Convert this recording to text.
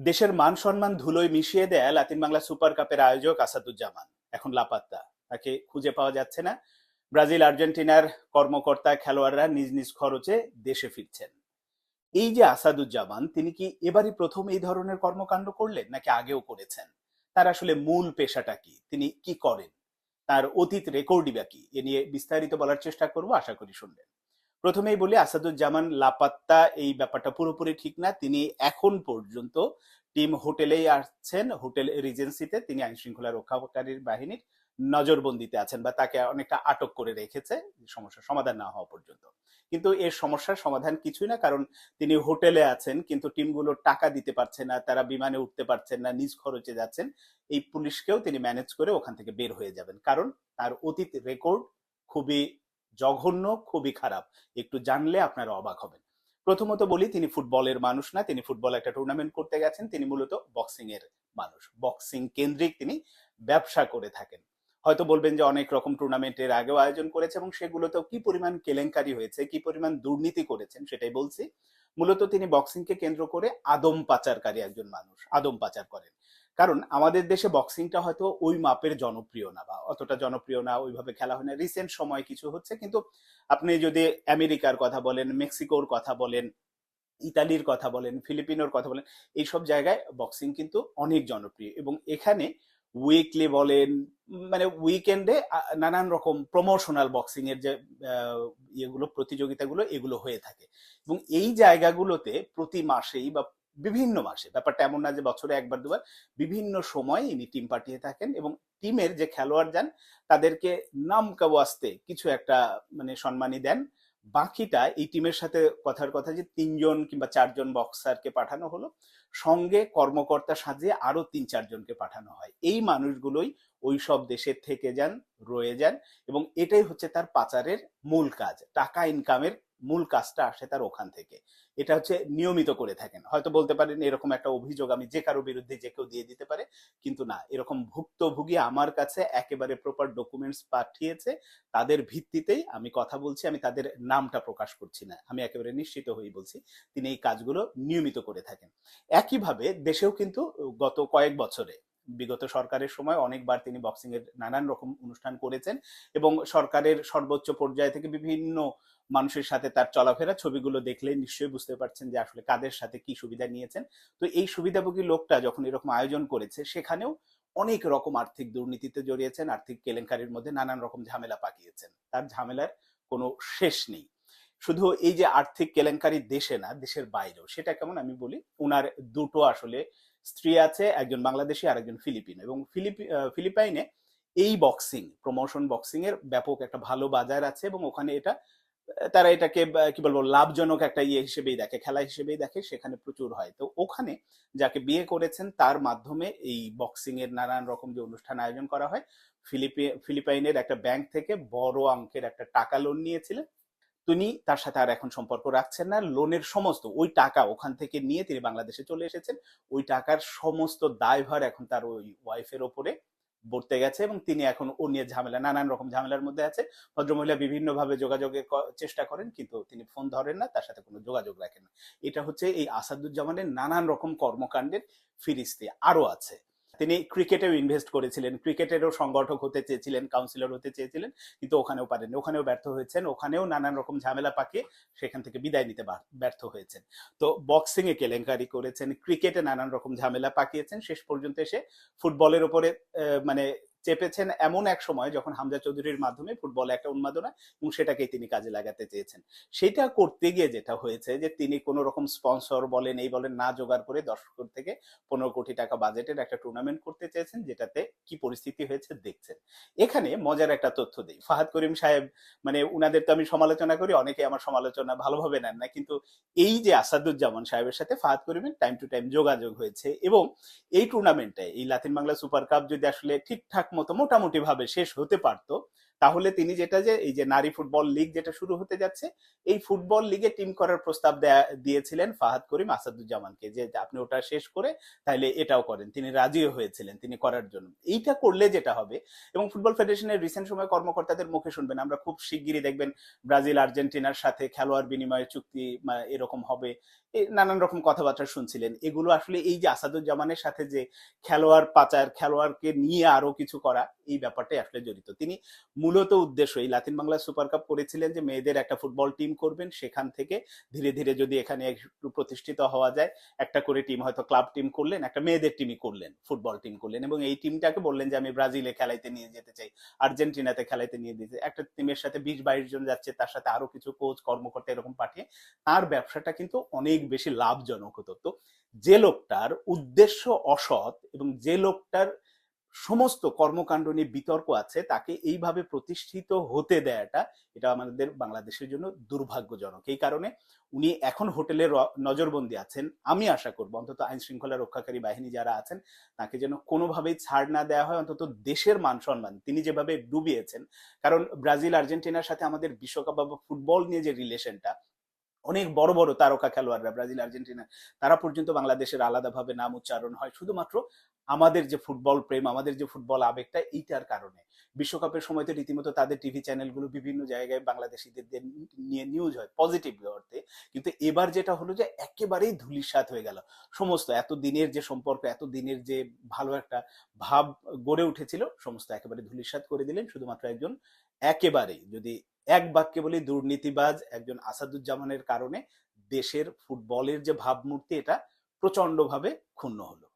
দেশের মান সম্মান ধুলোয় মিশিয়ে দেয় লাতিন বাংলা সুপার কাপের আয়োজক আসাদুজ্জামান। এখন লাপাত্তা। তাকে খুঁজে পাওয়া যাচ্ছে না। ব্রাজিল, আর্জেন্টিনার কর্মকর্তা, খেলোয়াড়রা নিজ নিজ খরচে দেশে ফিরছেন। এই যে আসাদুজ্জামান, তিনি কি এবারই প্রথম এই ধরনের কর্মকাণ্ড করলেন, নাকি আগেও করেছেন? তার আসলে মূল পেশাটা কি? তিনি কি করেন? তার অতীত রেকর্ডই বা কি? এ নিয়ে বিস্তারিত বলার চেষ্টা করব, আশা করি শুনবেন প্রথমেই বলি আসাদুজ্জামান লাপাত্তা এই ব্যাপারটা পুরোপুরি ঠিক না। তিনি এখন পর্যন্ত টিম হোটেলেই আসছেন হোটেল রিজেন্সিতে। তিনি আইন শৃঙ্খলা রক্ষাকারীর বাহিনীর নজরবন্দিতে আছেন বা তাকে অনেকটা আটক করে রেখেছে সমস্যার সমাধান না হওয়া পর্যন্ত। কিন্তু এর সমস্যার সমাধান কিছুই না, কারণ তিনি হোটেলে আছেন, কিন্তু টিমগুলো টাকা দিতে পারছে না, তারা বিমানে উঠতে পারছেন না, নিজ খরচে যাচ্ছেন। এই পুলিশকেও তিনি ম্যানেজ করে ওখান থেকে বের হয়ে যাবেন, কারণ তার অতীত রেকর্ড খুবই জঘন্য, খুবই খারাপ। একটু জানলে আপনারা অবাক হবেন। প্রথমত বলি, তিনি ফুটবলের মানুষ না, তিনি ফুটবল একটা টুর্নামেন্ট করতে গেছেন। তিনি মূলত বক্সিং এর মানুষ। বক্সিং কেন্দ্রিক তিনি ব্যবসা করে থাকেন। হয়তো বলবেন যে অনেক রকম টুর্নামেন্টের আগেও আয়োজন করেছে এবং সেগুলোতেও কি পরিমাণ কেলেঙ্কারি হয়েছে, কি পরিমাণ দুর্নীতি করেছেন সেটাই বলছি। মূলত তিনি বক্সিংকে কেন্দ্র করে আদম পাচারকারী একজন মানুষ, আদম পাচার করেন। কারণ আমাদের দেশে বক্সিংটা হয়তো ওই মাপের জনপ্রিয় না বা অতটা জনপ্রিয় না, ওইভাবে খেলা হয় না। রিসেন্ট সময় কিছু হচ্ছে, কিন্তু আপনি যদি আমেরিকার কথা বলেন, মেক্সিকোর কথা বলেন, ইতালির কথা বলেন, ফিলিপিনোর কথা বলেন, এইসব জায়গায় বক্সিং কিন্তু অনেক জনপ্রিয়। এবং এখানে উইকলি বলেন মানে উইকেন্ডে নানান রকম প্রমোশনাল বক্সিং এর যে ইয়েগুলো, প্রতিযোগিতাগুলো, এগুলো হয়ে থাকে। এবং এই জায়গাগুলোতে প্রতি মাসেই বা বিভিন্ন মাসে। ব্যাপারটা এমন না যে বছরে একবার, দুবার। বিভিন্ন সময় ইনি টিম পাঠিয়ে থাকেন এবং টিমের যে খেলোয়াড় যান, তাদেরকে নাম কাওয়াস্তে কিছু একটা মানে সম্মানী দেন। বাকিটা এই টিমের সাথে কথার কথা যে তিনজন কিংবা চারজন বক্সারকে পাঠানো হলো, সঙ্গে কর্মকর্তা সাজিয়ে আরও তিন চারজনকে পাঠানো হয়। এই মানুষগুলোই ওই সব দেশের থেকে যান, রয়ে যান এবং এটাই হচ্ছে তার পাচারের মূল কাজ। টাকা ইনকামের মূল কাজটা আসে তার ওখান থেকে। এটা হচ্ছে নিয়মিত করে থাকেন। হয়তো বলতে পারেন এরকম একটা অভিযোগ আমি যে কারও বিরুদ্ধে যে কেউ দিয়ে দিতে পারে, কিন্তু না, এরকম ভুক্তভোগী আমার কাছে একেবারে প্রপার ডকুমেন্টস পাঠিয়েছে, তাদের ভিত্তিতেই আমি কথা বলছি, আমি তাদের নামটা প্রকাশ করছি না, আমি একেবারে নিশ্চিত হয়ে বলছি, তিনি এই কাজগুলো নিয়মিত করে থাকেন। একইভাবে দেশেও কিন্তু গত কয়েক বছরে বিগত সরকারের সময় অনেকবার তিনি বক্সিং এর নানান রকম অনুষ্ঠান করেছেন এবং সরকারের সর্বোচ্চ পর্যায় থেকে বিভিন্ন মানুষের সাথে তার চলাফেরা ছবিগুলো দেখলে নিশ্চয়ই বুঝতে পারছেন যে আসলে কাদের সাথে কি সুবিধা নিয়েছেন। তো এই সুবিধাভোগী লোকটা যখন এরকম আয়োজন করেছে, সেখানেও অনেক রকম আর্থিক দুর্নীতিতে জড়িয়েছেন, আর্থিক কেলেঙ্কারির মধ্যে নানান রকম ঝামেলা পাকিয়েছেন। তার ঝামেলার কোনো শেষ নেই। শুধু এই যে আর্থিক কেলেঙ্কারি দেশে না, দেশের বাইরেও, সেটা কেমন আমি বলি, উনার দুটো আসলে স্ত্রী আছে, একজন বাংলাদেশি আর একজন ফিলিপিনো। এবং ফিলিপি ফিলিপাইনে এই বক্সিং প্রমোশন বক্সিং এর ব্যাপক একটা ভালো বাজার আছে এবং ওখানে এটা, তারা এটাকে কি বলব, লাভজনক একটা ইয়ে হিসেবেই দেখে, খেলা হিসেবেই দেখে, সেখানে প্রচুর হয়। তো ওখানে যাকে বিয়ে করেছেন, তার মাধ্যমে এই বক্সিং এর নানান রকম যে অনুষ্ঠান আয়োজন করা হয়, ফিলিপি, ফিলিপাইনের একটা ব্যাংক থেকে বড় অঙ্কের একটা টাকা লোন নিয়েছিলেন। তিনি তার সাথে আর এখন সম্পর্ক রাখছেন না। লোনের সমস্ত ওই টাকা ওখান থেকে নিয়ে তিনি বাংলাদেশে চলে এসেছেন। ওই টাকার সমস্ত দায়ভার এখন তার ওই ওয়াইফের ওপরে বর্তে গেছে এবং তিনি এখন ও নিয়ে ঝামেলা, নানান রকম ঝামেলার মধ্যে আছে। ভদ্রমহিলা বিভিন্নভাবে যোগাযোগের চেষ্টা করেন কিন্তু তিনি ফোন ধরেন না, তার সাথে কোনো যোগাযোগ রাখেন না। এটা হচ্ছে এই আসাদুজ্জামানের নানান রকম কর্মকাণ্ডের ফিরিস্তি আরও আছে। তিনি ক্রিকেটেও ইনভেস্ট করেছিলেন ক্রিকেটেরও সংগঠক হতে চেয়েছিলেন কাউন্সিলর হতে চেয়েছিলেন, কিন্তু ওখানেও পারেননি। ওখানেও ব্যর্থ হয়েছেন, ওখানেও নানান রকম ঝামেলা পাকিয়ে সেখান থেকে বিদায় নিতে ব্যর্থ হয়েছেন। তো বক্সিং এ কেলেঙ্কারি করেছেন ক্রিকেটে নানান রকম ঝামেলা পাকিয়েছেন। শেষ পর্যন্ত এসে ফুটবলের ওপরে মানে চেপেছেন এমন এক সময় যখন হামজা চৌধুরীর মাধ্যমে ফুটবলে একটা উন্মাদনা এবং সেটাকেই তিনি কাজে লাগাতে চেয়েছেন। সেটা করতে গিয়ে যেটা হয়েছে যে, তিনি কোনো রকম স্পন্সর বলেন, এই বলেন, না জোগাড় করে দর্শক থেকে পনেরো কোটি টাকা বাজেটের একটা টুর্নামেন্ট করতে চেয়েছেন, যেটাতে কি পরিস্থিতি হয়েছে দেখছেন। এখানে মজার একটা তথ্য দিই। ফাহাদ করিম সাহেব মানে উনাদের তো আমি সমালোচনা করি অনেকে আমার সমালোচনা ভালোভাবে নেন না, কিন্তু এই যে আসাদুজ্জামান সাহেবের সাথে ফাহাদ করিমের টাইম টু টাইম যোগাযোগ হয়েছে এবং এই টুর্নামেন্টে এই লাতিন বাংলা সুপার কাপ যদি আসলে ঠিকঠাক মতো মোটামুটি ভাবে শেষ হতে পারতো। তাহলে তিনি যেটা যে, এই যে নারী ফুটবল লীগ যেটা শুরু হতে যাচ্ছে, এই ফুটবল লিগে টিম করার প্রস্তাব দেয়া- দিয়েছিলেন ফাহাদ করিম আসাদুজ্জামানকে যে আপনি ওটা শেষ করে তাহলে এটাও করেন। তিনি রাজিও হয়েছিলেন তিনি করার জন্য। এইটা করলে যেটা হবে, এবং ফুটবল ফেডারেশনের রিসেন্ট সময় কর্মকর্তাদের মুখে শুনবেন, আমরা খুব শিগগিরই দেখবেন ব্রাজিল, আর্জেন্টিনার সাথে খেলোয়াড় বিনিময় চুক্তি এরকম হবে নানান রকম কথাবার্তা শুনছিলেন। এগুলো আসলে এই যে আসাদুজ্জামানের সাথে যে খেলোয়াড় পাচার, খেলোয়াড়কে নিয়ে আরও কিছু করা এই ব্যাপারটাই আসলে জড়িত। তিনি মূলত উদ্দেশ্য, এই লাতিন বাংলা সুপার কাপ করেছিলেন যে, মেয়েদের একটা ফুটবল টিম করবেন, সেখান থেকে ধীরে ধীরে যদি এখানে একটু প্রতিষ্ঠিত হওয়া যায়, একটা করে টিম হয়তো ক্লাব টিম করলেন, একটা মেয়েদের টিমই করলেন, ফুটবল টিম করলেন এবং এই টিমটাকে বললেন যে, আমি ব্রাজিলে খেলাইতে নিয়ে যেতে চাই, আর্জেন্টিনাতে খেলাইতে নিয়ে দিতে একটা টিমের সাথে বিশ বাইশ জন যাচ্ছে, তার সাথে আরও কিছু কোচ কর্মকর্তা এরকম পাঠিয়ে, তার ব্যবসাটা কিন্তু অনেক বেশি লাভজনক হতো। তো যে লোকটার উদ্দেশ্য অসৎ এবং যে লোকটার সমস্ত কর্মকাণ্ড নিয়ে বিতর্ক আছে, তাকে এইভাবে প্রতিষ্ঠিত হতে দেয়াটা এটা আমাদের বাংলাদেশের জন্য দুর্ভাগ্যজনক। এই কারণে উনি এখন হোটেলে নজরবন্দি আছেন। আমি আশা করব অন্তত আইন শৃঙ্খলা রক্ষাকারী বাহিনী যারা আছেন, তাকে যেন কোনোভাবেই ছাড় না দেওয়া হয়, অন্তত দেশের মান সম্মান, তিনি যেভাবে ডুবিয়েছেন। কারণ ব্রাজিল, আর্জেন্টিনার সাথে আমাদের বিশ্বকাপ বা ফুটবল নিয়ে যে রিলেশনটা অনেক বড় বড় তারকা খেলোয়াড়রা, ব্রাজিল, আর্জেন্টিনা, তারা পর্যন্ত বাংলাদেশের আলাদাভাবে নাম উচ্চারণ হয়। শুধুমাত্র আমাদের যে ফুটবল প্রেম, আমাদের যে ফুটবল আবেগটা, এইটার কারণে। বিশ্বকাপের সময় তো রীতিমতো তাদের টিভি চ্যানেলগুলো বিভিন্ন জায়গায় বাংলাদেশিদের নিয়ে নিউজ হয় পজিটিভ অর্থে। কিন্তু এবার যেটা হলো যে, একেবারেই ধুলিসাৎ হয়ে গেল। সমস্ত এত দিনের যে সম্পর্ক, এত দিনের যে ভালো একটা ভাব গড়ে উঠেছিল, সমস্ত একেবারে ধুলিসাৎ করে দিলেন। শুধুমাত্র একজন, একেবারেই যদি এক বাক্যে বলি দুর্নীতিবাজ একজন আসাদুজ্জামানের কারণে দেশের ফুটবলের যে ভাবমূর্তি, এটা প্রচন্ডভাবে ক্ষুণ্ণ হলো।